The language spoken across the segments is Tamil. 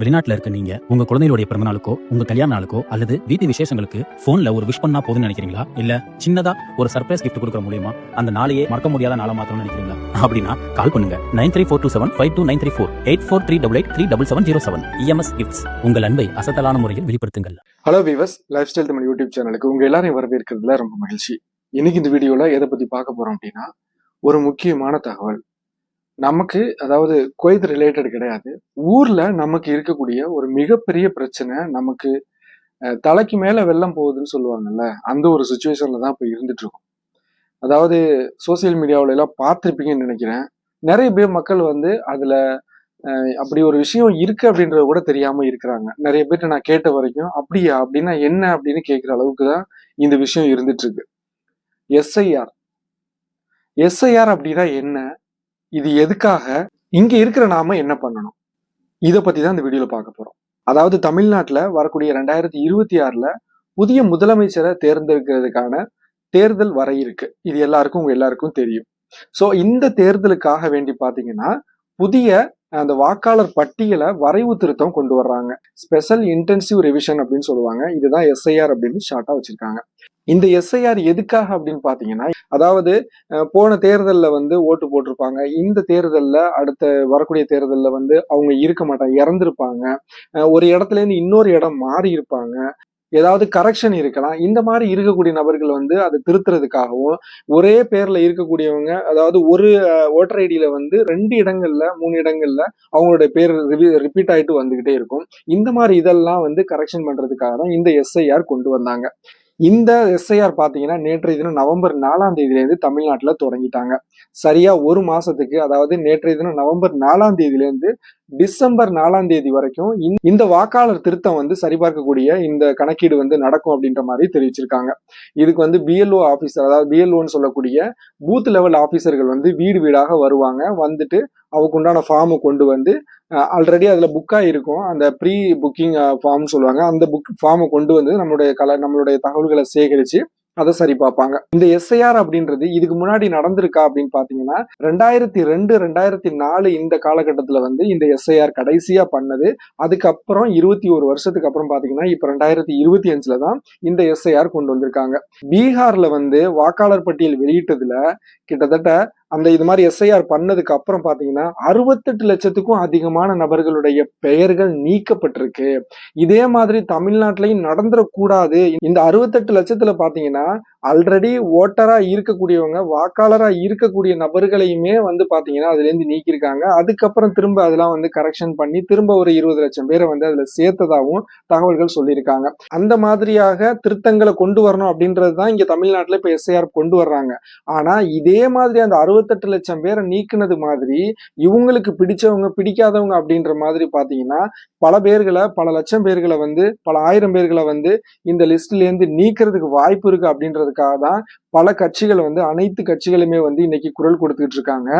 வெளிநாட்டுல இருக்க நீங்க உங்க குழந்தைகளுடைய பிறந்த நாளுக்கோ உங்க கல்யாண நாளுக்கோ அல்லது வீட்டு விசேஷங்களுக்கு போன்ல ஒரு விஷ் பண்ணா போதும்னு நினைக்கிறீங்களா? இல்ல சின்னதா ஒரு சர்ப்ரைஸ் கிஃப்ட் கொடுக்குற மூலியமா அந்த நாளையே மறக்க முடியாத நாளா மாத்தணும்னு நினைக்கிறீங்களா? அப்படின்னா கால் பண்ணுங்க. Nine three four two seven five two nine three four eight four three double eight three double seven zero seven. EMS gifts உங்கள் அன்பை அசத்தலான முறையில் வெளிப்படுத்துங்கள். Hello viewers lifestyle Tamil YouTube சேனலுக்கு உங்க எல்லாரையும் வரவேற்கிறதுல ரொம்ப மகிழ்ச்சி. இன்னைக்கு இந்த வீடியோல எதை பத்தி பார்க்க போறோம் அப்படின்னா ஒரு முக்கியமான தகவல். நமக்கு அதாவது குவைத் ரிலேட்டட் கிடையாது. ஊர்ல நமக்கு இருக்கக்கூடிய ஒரு மிகப்பெரிய பிரச்சனை நமக்கு தலைக்கு மேல வெள்ளம் போகுதுன்னு சொல்லுவாங்கல்ல அந்த ஒரு சுச்சுவேஷன்ல தான் இப்போ இருந்துட்டு இருக்கோம் அதாவது சோசியல் மீடியாவில எல்லாம் பார்த்துருப்பீங்கன்னு நினைக்கிறேன். நிறைய பேர் மக்கள் வந்து அதுல அப்படி ஒரு விஷயம் இருக்கு அப்படின்றது கூட தெரியாம இருக்கிறாங்க. நிறைய பேர்ட்ட நான் கேட்ட வரைக்கும் அப்படியா அப்படின்னா என்ன? அப்படின்னு கேட்குற அளவுக்கு தான் இந்த விஷயம் இருந்துட்டு இருக்கு எஸ்ஐஆர் எஸ்ஐஆர் அப்படின்னா என்ன? இது எதுக்காக? இங்க இருக்கிற நாம என்ன பண்ணணும்? இதை பத்தி தான் இந்த வீடியோல பார்க்க போறோம். அதாவது தமிழ்நாட்டில் வரக்கூடிய ரெண்டாயிரத்தி இருபத்தி ஆறுல புதிய முதலமைச்சரை தேர்ந்தெடுக்கிறதுக்கான தேர்தல் வர இருக்கு. இது எல்லாருக்கும் உங்க எல்லாருக்கும் தெரியும். சோ இந்த தேர்தலுக்காக வேண்டி பாத்தீங்கன்னா புதிய அந்த வாக்காளர் பட்டியலை வரைவு திருத்தம் கொண்டு வர்றாங்க. ஸ்பெஷல் இன்டென்சிவ் ரிவிஷன் அப்படின்னு சொல்லுவாங்க. இதுதான் எஸ்ஐஆர் அப்படின்னு ஷார்ட்டா வச்சிருக்காங்க. இந்த எஸ்ஐஆர் எதுக்காக அப்படின்னு பாத்தீங்கன்னா அதாவது போன தேர்தலில் வந்து ஓட்டு போட்டிருப்பாங்க. இந்த தேர்தலில் அடுத்த வரக்கூடிய தேர்தலில் வந்து அவங்க இருக்க மாட்டாங்க இறந்துருப்பாங்க. ஒரு இடத்துல இருந்து இன்னொரு இடம் மாறி இருப்பாங்க ஏதாவது கரெக்ஷன் இருக்கலாம். இந்த மாதிரி இருக்கக்கூடிய நபர்கள் வந்து அதை திருத்துறதுக்காகவும் ஒரே பேர்ல இருக்கக்கூடியவங்க அதாவது ஒரு ஓட்டர் ஐடியில வந்து ரெண்டு இடங்கள்ல மூணு இடங்கள்ல அவங்களுடைய பேர் ரிப்பீட் ஆயிட்டு வந்துகிட்டே இருக்கும். இந்த மாதிரி இதெல்லாம் வந்து கரெக்ஷன் பண்றதுக்காக தான் இந்த எஸ்ஐஆர் கொண்டு வந்தாங்க. இந்த எஸ்ஐஆர் பாத்தீங்கன்னா நேற்றைய தினம் நவம்பர் நாலாம் தேதியிலேருந்து தமிழ்நாட்டில் தொடங்கிட்டாங்க. சரியா ஒரு மாசத்துக்கு அதாவது நேற்றைய தினம் நவம்பர் நாலாம் தேதியிலேருந்து டிசம்பர் நாலாம் தேதி வரைக்கும் இந்த- வாக்காளர் திருத்தம் வந்து சரிபார்க்கக்கூடிய இந்த கணக்கீடு வந்து நடக்கும் அப்படின்ற மாதிரி தெரிவிச்சிருக்காங்க. இதுக்கு வந்து பிஎல்ஓ ஆபீசர் அதாவது பிஎல்ஓன்னு சொல்லக்கூடிய பூத் லெவல் ஆபீசர்கள் வந்து வீடு வீடாக வருவாங்க. வந்துட்டு அவங்களுக்கு உண்டான ஃபார்மை கொண்டு வந்து ஆல்ரெடி அதில் புக்காக இருக்கும் அந்த ப்ரீ புக்கிங் ஃபார்ம் சொல்லுவாங்க. அந்த புக் ஃபார்மை கொண்டு வந்து நம்மளுடைய கல நம்மளுடைய தகவல்களை சேகரித்து அதை சரி பார்ப்பாங்க. இந்த எஸ்ஐஆர் அப்படின்றது இதுக்கு முன்னாடி நடந்திருக்கா அப்படின்னு பார்த்தீங்கன்னா ரெண்டாயிரத்தி ரெண்டு ரெண்டாயிரத்தி நாலு இந்த காலகட்டத்தில் வந்து இந்த எஸ்ஐஆர் கடைசியா பண்ணது. அதுக்கப்புறம் இருபத்தி ஒரு வருஷத்துக்கு அப்புறம் பாத்தீங்கன்னா இப்போ ரெண்டாயிரத்தி இருபத்தி அஞ்சுல தான் இந்த எஸ்ஐஆர் கொண்டு வந்திருக்காங்க. பீகார்ல வந்து வாக்காளர் பட்டியல் வெளியிட்டதுல கிட்டத்தட்ட அந்த இது மாதிரி எஸ்ஐஆர் பண்ணதுக்கு அப்புறம் பார்த்தீங்கன்னா அறுபத்தெட்டு லட்சத்துக்கும் அதிகமான நபர்களுடைய பெயர்கள் நீக்கப்பட்டிருக்கு. இதே மாதிரி தமிழ்நாட்டிலையும் நடந்துடக்கூடாது இந்த அறுபத்தெட்டு லட்சத்துல பார்த்தீங்கன்னா ஆல்ரெடி ஓட்டரா இருக்கக்கூடியவங்க வாக்காளரா இருக்கக்கூடிய நபர்களையுமே வந்து பார்த்தீங்கன்னா அதுலேருந்து நீக்கியிருக்காங்க. அதுக்கப்புறம் திரும்ப அதெல்லாம் வந்து கரெக்ஷன் பண்ணி திரும்ப ஒரு இருபது லட்சம் பேரை வந்து அதில் சேர்த்ததாகவும் தகவல்கள் சொல்லியிருக்காங்க. அந்த மாதிரியாக திருத்தங்களை கொண்டு வரணும் அப்படின்றது தான் இங்க தமிழ்நாட்டில் இப்போ எஸ்ஐஆர் கொண்டு வர்றாங்க. ஆனால் இதே மாதிரி அந்த அறுபத்தெட்டு லட்சம் பேரை நீக்குனது மாதிரி இவங்களுக்கு பிடிச்சவங்க பிடிக்காதவங்க அப்படின்ற மாதிரி பாத்தீங்கன்னா பல பேர்களை பல லட்சம் பேர்களை வந்து பல ஆயிரம் பேர்களை வந்து இந்த லிஸ்ட்ல இருந்து நீக்கிறதுக்கு வாய்ப்பு இருக்கு அப்படின்றதுக்காக தான் பல கட்சிகள் வந்து அனைத்து கட்சிகளுமே வந்து இன்னைக்கு குரல் கொடுத்துக்கிட்டு இருக்காங்க.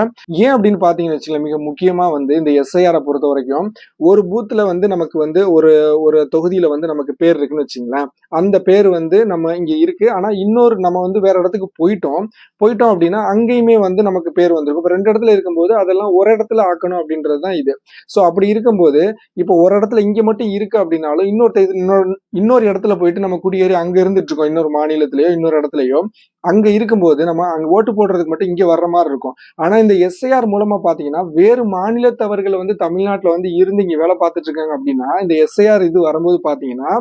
ஏன் அப்படின்னு பார்த்தீங்கன்னு வச்சுக்கோங்களேன் மிக முக்கியமா வந்து இந்த எஸ்ஐஆரை பொறுத்த வரைக்கும் ஒரு பூத்துல வந்து நமக்கு வந்து ஒரு ஒரு தொகுதியில வந்து நமக்கு பேர் இருக்குன்னு வச்சுங்களேன் அந்த பேர் வந்து நம்ம இங்க இருக்கு. ஆனா இன்னொரு நம்ம வந்து வேற இடத்துக்கு போயிட்டோம். போயிட்டோம் அப்படின்னா அங்கேயுமே வந்து நமக்கு பேர் வந்திருக்கும். இப்போ ரெண்டு இடத்துல இருக்கும்போது அதெல்லாம் ஒரு இடத்துல ஆக்கணும் அப்படின்றது தான் இது. ஸோ அப்படி இருக்கும்போது இப்போ ஒரு இடத்துல இங்கே மட்டும் இருக்கு அப்படின்னாலும் இன்னொரு இன்னொரு இன்னொரு இடத்துல போயிட்டு நம்ம குடியேறி அங்கே இருந்துட்டு இருக்கோம். இன்னொரு மாநிலத்திலயோ இன்னொரு இடத்துலயோ. அங்கே இருக்கும்போது நம்ம அங்கே ஓட்டு போடுறதுக்கு மட்டும் இங்கே வர்ற மாதிரி இருக்கும். ஆனால் இந்த எஸ்ஐஆர் மூலமாக பார்த்தீங்கன்னா வேறு மாநிலத்தவர்கள் வந்து தமிழ்நாட்டில் வந்து இருந்து இங்கே வேலை பார்த்துட்டு இருக்காங்க அப்படின்னா இந்த எஸ்ஐஆர் இது வரும்போது பார்த்தீங்கன்னா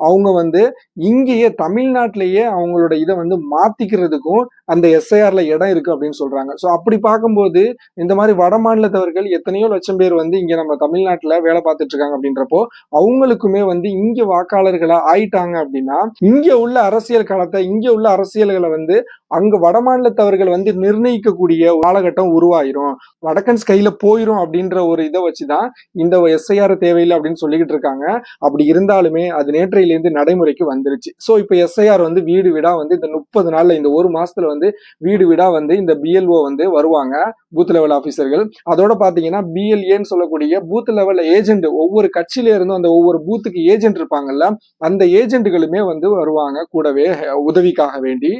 அவங்க வந்து இங்கேயே தமிழ்நாட்டிலேயே அவங்களோட இதை வந்து மாத்திக்கிறதுக்கும் அந்த எஸ்ஐஆர்ல இடம் இருக்கு அப்படின்னு சொல்றாங்க. ஸோ அப்படி பார்க்கும்போது இந்த மாதிரி வட மாநிலத்தவர்கள் எத்தனையோ லட்சம் பேர் வந்து இங்க நம்ம தமிழ்நாட்டுல வேலை பார்த்துட்டு இருக்காங்க அப்படின்றப்போ அவங்களுக்குமே வந்து இங்க வாக்காளர்களா ஆயிட்டாங்க அப்படின்னா இங்க உள்ள அரசியல் களத்தை இங்க உள்ள அரசியல்களை வந்து அங்க வட மாநிலத்தவர்கள் வந்து நிர்ணயிக்கக்கூடிய காலகட்டம் உருவாயிரும். வடக்கன்ஸ் கையில போயிரும் அப்படின்ற ஒரு இதை வச்சுதான் இந்த எஸ்ஐஆர் தேவையில்லை அப்படின்னு சொல்லிக்கிட்டு இருக்காங்க. அப்படி இருந்தாலுமே அது நேற்றையிலேருந்து நடைமுறைக்கு வந்துருச்சு. ஸோ இப்போ எஸ்ஐஆர் வந்து வீடு வீடா வந்து இந்த முப்பது நாள்ல இந்த ஒரு மாசத்துல வந்து வீடு வீடா வந்து இந்த பிஎல்ஓ வந்து வருவாங்க பூத் லெவல் ஆஃபீஸர்கள் அதோட பாத்தீங்கன்னா பிஎல்ஏன்னு சொல்லக்கூடிய பூத் லெவல் ஏஜென்ட் ஒவ்வொரு கட்சியில இருந்தும் அந்த ஒவ்வொரு பூத்துக்கு ஏஜென்ட் இருப்பாங்கல்ல அந்த ஏஜென்ட்டுகளுமே வந்து வருவாங்க கூடவே உதவிக்காக வேண்டி.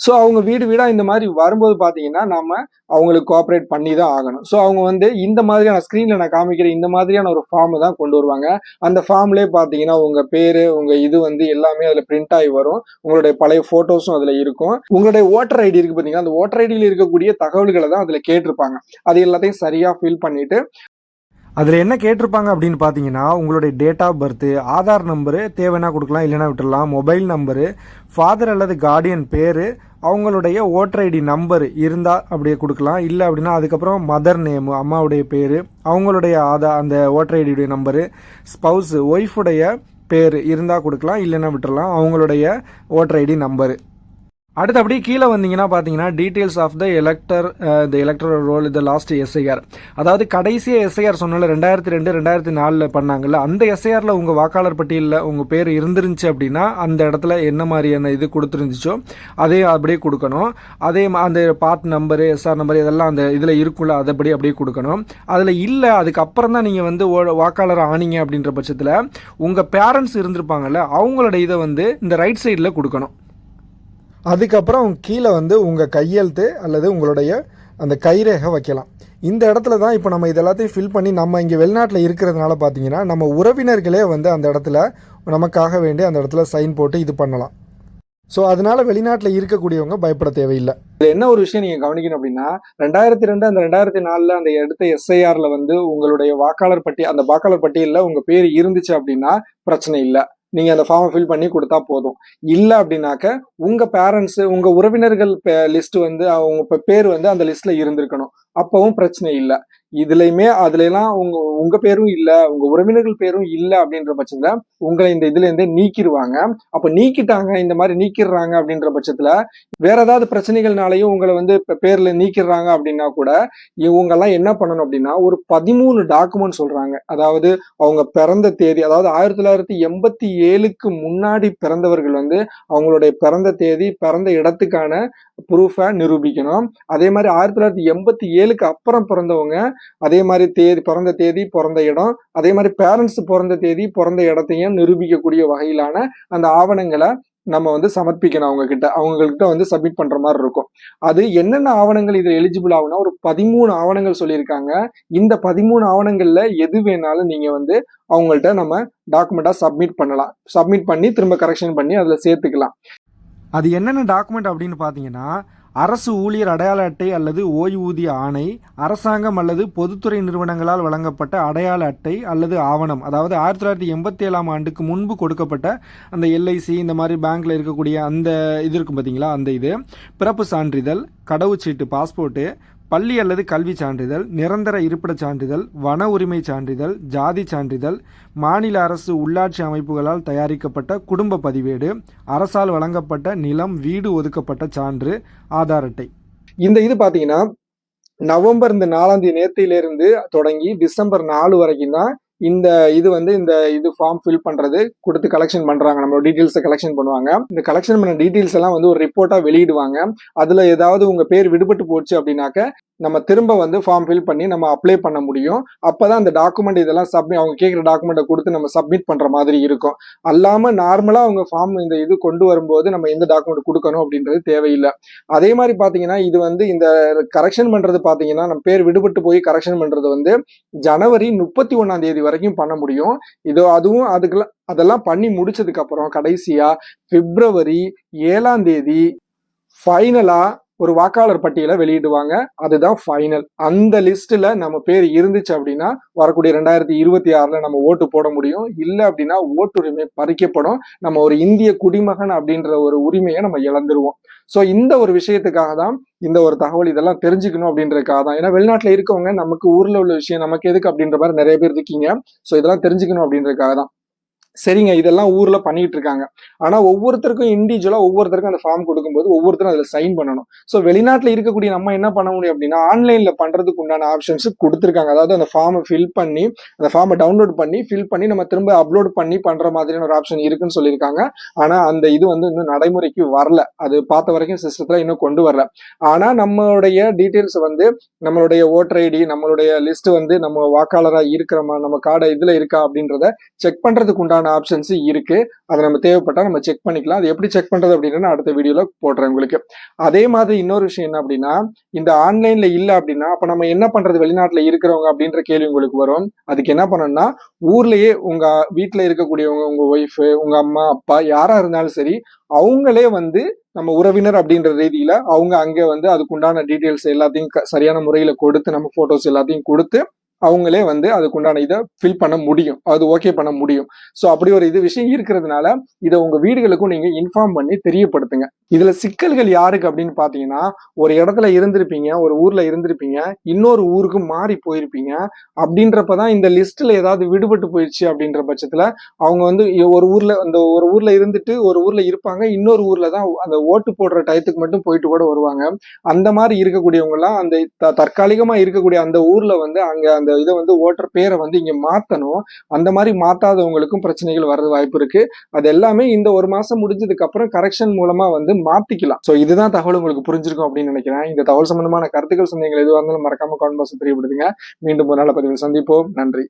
ஸோ அவங்க வீடு வீடாக இந்த மாதிரி வரும்போது பார்த்தீங்கன்னா நம்ம அவங்களுக்கு கோஆப்ரேட் பண்ணி தான் ஆகணும். ஸோ அவங்க வந்து இந்த மாதிரியான ஸ்க்ரீனில் நான் காமிக்கிற இந்த மாதிரியான ஒரு ஃபார்ம் தான் கொண்டு வருவாங்க. அந்த ஃபார்ம்லேயே பார்த்தீங்கன்னா உங்கள் பேர் உங்கள் இது வந்து எல்லாமே அதில் பிரிண்ட் ஆகி வரும். உங்களுடைய பழைய ஃபோட்டோஸும் அதில் இருக்கும். உங்களுடைய ஓட்டர் ஐடி இருக்குது பார்த்தீங்கன்னா அந்த ஓட்டர் ஐடியில் இருக்கக்கூடிய தகவல்களை தான் அதில் கேட்டிருப்பாங்க. அது எல்லாத்தையும் சரியாக ஃபில் பண்ணிவிட்டு அதில் என்ன கேட்டிருப்பாங்க அப்படின்னு பார்த்தீங்கன்னா உங்களுடைய date of birth Aadhaar number தேவைன்னா கொடுக்கலாம் இல்லைன்னா விட்டுடலாம். மொபைல் நம்பரு ஃபாதர் அல்லது கார்டியன் பேர் அவங்களுடைய ஓட்டர் ஐடி நம்பர் இருந்தால் அப்படியே கொடுக்கலாம். இல்லை அப்படின்னா அதுக்கப்புறம் மதர் நேமு அம்மாவுடைய பேர் அவங்களுடைய ஆதார் அந்த ஓட்டர் ஐடியுடைய நம்பரு ஸ்பவுஸ் ஒய்ஃபுடைய பேர் இருந்தால் கொடுக்கலாம். இல்லைன்னா விட்டுறலாம். அவங்களுடைய ஓட்டர் ஐடி நம்பரு அடுத்து அப்படியே கீழே வந்தீங்கன்னா பார்த்தீங்கன்னா details of the elector the elector roll the last SIR அதாவது கடைசியாக எஸ்ஐஆர் சொன்னால ரெண்டாயிரத்தி ரெண்டு ரெண்டாயிரத்தி நாலில் பண்ணாங்கல்ல அந்த எஸ்ஐஆரில் உங்கள் வாக்காளர் பட்டியலில் உங்கள் பேர் இருந்துருந்துச்சு அப்படின்னா அந்த இடத்துல என்ன மாதிரியான இது கொடுத்துருந்துச்சோ அதே அப்படியே கொடுக்கணும். அதே மா- அந்த பார்ட் நம்பரு எஸ்ஆர் நம்பர் இதெல்லாம் அந்த இதில் இருக்குல்ல அதைப்படி அப்படியே கொடுக்கணும். அதில் இல்லை அதுக்கப்புறம் தான் நீங்கள் வந்து ஓ- வாக்காளர் ஆனீங்க அப்படின்ற பட்சத்தில் உங்கள் பேரண்ட்ஸ் இருந்திருப்பாங்கல்ல அவங்களோட இதை வந்து இந்த ரைட் சைடில் கொடுக்கணும். அதுக்கப்புறம் கீழே வந்து உங்கள் கையெழுத்து அல்லது உங்களுடைய அந்த கைரேகை வைக்கலாம். இந்த இடத்துல தான் இப்போ நம்ம இது எல்லாத்தையும் ஃபில் பண்ணி நம்ம இங்கே வெளிநாட்டில் இருக்கிறதுனால பார்த்தீங்கன்னா நம்ம உறவினர்களே வந்து அந்த இடத்துல நமக்காக வேண்டி அந்த இடத்துல சைன் போட்டு இது பண்ணலாம். ஸோ அதனால வெளிநாட்டில் இருக்கக்கூடியவங்க பயப்பட தேவையில்லை. இது என்ன ஒரு விஷயம் நீங்கள் கவனிக்கணும் அப்படின்னா ரெண்டாயிரத்தி ரெண்டு அந்த ரெண்டாயிரத்தி நாலில் அந்த எடுத்த எஸ்ஐஆரில் வந்து உங்களுடைய வாக்காளர் பட்டி அந்த வாக்காளர் பட்டியலில் உங்கள் பேர் இருந்துச்சு அப்படின்னா பிரச்சனை இல்லை. நீங்க அந்த ஃபார்மை ஃபில் பண்ணி கொடுத்தா போதும். இல்ல அப்படின்னாக்க உங்க பேரண்ட்ஸ் உங்க உறவினர்கள் லிஸ்ட் வந்து அவங்க பேர் வந்து அந்த லிஸ்ட்ல இருந்திருக்கணும். அப்பவும் பிரச்சனை இல்லை. இதுலயுமே அதுல எல்லாம் உங்க உங்க பேரும் இல்ல உங்க உறவினர்கள் பேரும் இல்ல அப்படின்ற பட்சத்துல உங்களை இந்த இதுல இருந்தே நீக்கிடுவாங்க அப்ப நீக்கிட்டாங்க இந்த மாதிரி நீக்கிடுறாங்க அப்படின்ற பட்சத்துல வேற ஏதாவது பிரச்சனைகள்னாலையும் உங்களை வந்து பேர்ல நீக்கிடுறாங்க அப்படின்னா கூட இவங்க எல்லாம் என்ன பண்ணணும் அப்படின்னா ஒரு பதிமூணு டாக்குமெண்ட் சொல்றாங்க. அதாவது அவங்க பிறந்த தேதி அதாவது ஆயிரத்தி தொள்ளாயிரத்தி எண்பத்தி ஏழுக்கு முன்னாடி பிறந்தவர்கள் வந்து அவங்களுடைய பிறந்த தேதி பிறந்த இடத்துக்கான ப்ரூஃபை நிரூபிக்கணும். அதே மாதிரி ஆயிரத்தி தொள்ளாயிரத்தி எண்பத்தி ஏழுக்கு அப்புறம் பிறந்தவங்க அதே மாதிரி தேதி பிறந்த தேதி பிறந்த இடம். அதே மாதிரி பேரண்ட்ஸ் பிறந்த தேதி பிறந்த இடத்தையும் நிரூபிக்கக்கூடிய வகையிலான அந்த ஆவணங்களை நம்ம வந்து சமர்ப்பிக்கணும் அவங்க கிட்ட அவங்ககிட்ட வந்து சப்மிட் பண்ற மாதிரி இருக்கும். அது என்னென்ன ஆவணங்கள் இதில் எலிஜிபிள் ஆகுனா ஒரு பதிமூணு ஆவணங்கள் சொல்லியிருக்காங்க. இந்த பதிமூணு ஆவணங்கள்ல எது வேணாலும் நீங்க வந்து அவங்கள்ட்ட நம்ம டாக்குமெண்டா சப்மிட் பண்ணலாம். சப்மிட் பண்ணி திரும்ப கரெக்ஷன் பண்ணி அதில் சேர்த்துக்கலாம். அது என்னென்ன டாக்குமெண்ட் அப்படின்னு பார்த்தீங்கன்னா அரசு ஊழியர் அடையாள அட்டை அல்லது ஓய்வூதிய ஆணை அரசாங்கம் அல்லது பொதுத்துறை நிறுவனங்களால் வழங்கப்பட்ட அடையாள அட்டை அல்லது ஆவணம். அதாவது ஆயிரத்தி தொள்ளாயிரத்தி எண்பத்தி ஏழாம் ஆண்டுக்கு முன்பு கொடுக்கப்பட்ட அந்த எல்ஐசி இந்த மாதிரி பேங்க்ல இருக்கக்கூடிய அந்த இது இருக்கும் பார்த்தீங்களா அந்த இது. பிறப்பு சான்றிதழ் கடவுச்சீட்டு பாஸ்போர்ட்டு பள்ளி அல்லது கல்வி சான்றிதழ் நிரந்தர இருப்பிடச் சான்றிதழ் வன உரிமை சான்றிதழ் ஜாதி சான்றிதழ் மாநில அரசு உள்ளாட்சி அமைப்புகளால் தயாரிக்கப்பட்ட குடும்ப பதிவேடு அரசால் வழங்கப்பட்ட நிலம் வீடு ஒதுக்கப்பட்ட சான்று ஆதார் அட்டை. இந்த இது பார்த்தீங்கன்னா நவம்பர் இந்த நாலாம் தேதி நேர்த்தியில தொடங்கி டிசம்பர் நாலு வரைக்கும் தான் இந்த இது வந்து இந்த இது ஃபார்ம் ஃபில் பண்றது கொடுத்து கலெக்ஷன் பண்றாங்க. நம்மளோட டீட்டெயில்ஸை கலெக்ஷன் பண்ணுவாங்க. இந்த கலெக்ஷன் பண்ண டீட்டெயில்ஸ் எல்லாம் வந்து ஒரு ரிப்போர்ட்டா வெளியிடுவாங்க. அதுல ஏதாவது உங்க பேர் விடுபட்டு போச்சு அப்படின்னாக்க நம்ம திரும்ப வந்து ஃபார்ம் ஃபில் பண்ணி நம்ம அப்ளை பண்ண முடியும். அப்பதான் அந்த டாக்குமெண்ட் இதெல்லாம் சப்மிட் அவங்க கேட்குற டாக்குமெண்ட்டை கொடுத்து நம்ம சப்மிட் பண்ணுற மாதிரி இருக்கும். அல்லாமல் நார்மலாக அவங்க ஃபார்ம் இந்த இது கொண்டு வரும்போது நம்ம எந்த டாக்குமெண்ட் கொடுக்கணும் அப்படின்றது தேவையில்லை. அதே மாதிரி பார்த்தீங்கன்னா இது வந்து இந்த கரெக்ஷன் பண்ணுறது பார்த்தீங்கன்னா நம்ம பேர் விடுபட்டு போய் கரெக்ஷன் பண்ணுறது வந்து ஜனவரி முப்பத்தி ஒன்றாம் தேதி வரைக்கும் பண்ண முடியும். இதோ அதுவும் அதுக்கெல்லாம் அதெல்லாம் பண்ணி முடிச்சதுக்கப்புறம் கடைசியாக பிப்ரவரி ஏழாம் தேதி ஃபைனலாக ஒரு வாக்காளர் பட்டியலை வெளியிடுவாங்க. அதுதான் ஃபைனல் அந்த லிஸ்ட்ல நம்ம பேர் இருந்துச்சு அப்படின்னா வரக்கூடிய ரெண்டாயிரத்தி இருபத்தி ஆறுல நம்ம ஓட்டு போட முடியும். இல்லை அப்படின்னா ஓட்டுரிமை பறிக்கப்படும். நம்ம ஒரு இந்திய குடிமகன் அப்படின்ற ஒரு உரிமையை நம்ம இழந்துருவோம். ஸோ இந்த ஒரு விஷயத்துக்காக தான் இந்த ஒரு தகவல் இதெல்லாம் தெரிஞ்சுக்கணும் அப்படின்றதுக்காக தான். ஏன்னா வெளிநாட்டில் இருக்கவங்க நமக்கு ஊரில் உள்ள விஷயம் நமக்கு எதுக்கு அப்படின்ற மாதிரி நிறைய பேர் இருக்கீங்க. ஸோ இதெல்லாம் தெரிஞ்சுக்கணும் அப்படின்றதுக்காக தான். சரிங்க இதெல்லாம் ஊர்ல பண்ணிட்டு இருக்காங்க ஆனா ஒவ்வொருத்தருக்கும் இண்டிவிஜுவலா ஒவ்வொருத்தருக்கும் அந்த ஃபார்ம் கொடுக்கும்போது ஒவ்வொருத்தரும் அதுல சைன் பண்ணணும். ஸோ வெளிநாட்டுல இருக்கக்கூடிய நம்ம என்ன பண்ண முடியும் அப்படின்னா ஆன்லைன்ல பண்றதுக்கு உண்டான ஆப்ஷன்ஸ் கொடுத்துருக்காங்க. அதாவது அந்த ஃபார்மை ஃபில் பண்ணி அந்த ஃபார்மை டவுன்லோட் பண்ணி ஃபில் பண்ணி நம்ம திரும்ப அப்லோட் பண்ணி பண்ற மாதிரியான ஒரு ஆப்ஷன் இருக்குன்னு சொல்லியிருக்காங்க. ஆனா அந்த இது வந்து இன்னும் நடைமுறைக்கு வரல. அது பார்த்த வரைக்கும் சிஸ்டத்துல இன்னும் கொண்டு வரல. ஆனா நம்மளுடைய டீட்டெயில்ஸ் வந்து நம்மளுடைய ஓட்டர் ஐடி நம்மளுடைய லிஸ்ட் வந்து நம்ம வாக்காளராக இருக்கிறோமா நம்ம கார்டு இதுல இருக்கா அப்படின்றத செக் பண்றதுக்கு உண்டான அதுக்கான ஆப்ஷன்ஸ் இருக்கு. அதை நம்ம தேவைப்பட்டா நம்ம செக் பண்ணிக்கலாம். அது எப்படி செக் பண்றது அப்படின்னு அடுத்த வீடியோல போடுறேன் உங்களுக்கு. அதே மாதிரி இன்னொரு விஷயம் என்ன அப்படின்னா இந்த ஆன்லைன்ல இல்ல அப்படின்னா அப்ப நம்ம என்ன பண்றது? வெளிநாட்டுல இருக்கிறவங்க அப்படின்ற கேள்வி உங்களுக்கு வரும். அதுக்கு என்ன பண்ணணும்னா ஊர்லயே உங்க வீட்டுல இருக்கக்கூடியவங்க உங்க ஒய்ஃப் உங்க அம்மா அப்பா யாரா இருந்தாலும் சரி அவங்களே வந்து நம்ம உறவினர் அப்படின்ற ரீதியில அவங்க அங்கே வந்து அதுக்குண்டான டீட்டெயில்ஸ் எல்லாத்தையும் சரியான முறையில கொடுத்து நம்ம போட்டோஸ் எல்லாத்தையும் கொடுத்து அவங்களே வந்து அதுக்குண்டான இதை ஃபில் பண்ண முடியும். அது ஓகே பண்ண முடியும். ஸோ அப்படி ஒரு இது விஷயம் இருக்கிறதுனால இதை உங்கள் வீடுகளுக்கும் நீங்கள் இன்ஃபார்ம் பண்ணி தெரியப்படுத்துங்க. இதில் சிக்கல்கள் யாருக்கு அப்படின்னு பார்த்தீங்கன்னா ஒரு இடத்துல இருந்திருப்பீங்க ஒரு ஊரில் இருந்திருப்பீங்க இன்னொரு ஊருக்கு மாறி போயிருப்பீங்க அப்படின்றப்ப தான் இந்த லிஸ்ட்டில் ஏதாவது விடுபட்டு போயிடுச்சு அப்படின்ற பட்சத்தில் அவங்க வந்து ஒரு ஊரில் அந்த ஒரு ஊரில் இருந்துட்டு ஒரு ஊரில் இருப்பாங்க இன்னொரு ஊரில் தான் அந்த ஓட்டு போடுற டயத்துக்கு மட்டும் போயிட்டு கூட வருவாங்க. அந்த மாதிரி இருக்கக்கூடியவங்கலாம் அந்த த- இருக்கக்கூடிய அந்த ஊரில் வந்து அங்கே அந்த இதை வந்து ஓட்டர் பேரை வந்து இங்கே மாற்றணும் அந்த மாதிரி மாற்றாதவங்களுக்கும் பிரச்சனைகள் வர்றது வாய்ப்பு இருக்கு. அது எல்லாமே இந்த ஒரு மாசம் முடிஞ்சதுக்கு அப்புறம் கரெக்ஷன் மூலமா வந்து மாத்திக்கலாம். ஸோ இதுதான் தகவல் உங்களுக்கு புரிஞ்சிருக்கும் அப்படின்னு நினைக்கிறேன். இந்த தகவல் சம்பந்தமான கருத்துக்கள் சந்தேகங்கள் எதுவாக இருந்தாலும் மறக்காம கான்பாஸ் தெரியப்படுத்துங்க. மீண்டும் ஒரு நாள் பதிவில் சந்திப்போம். நன்றி.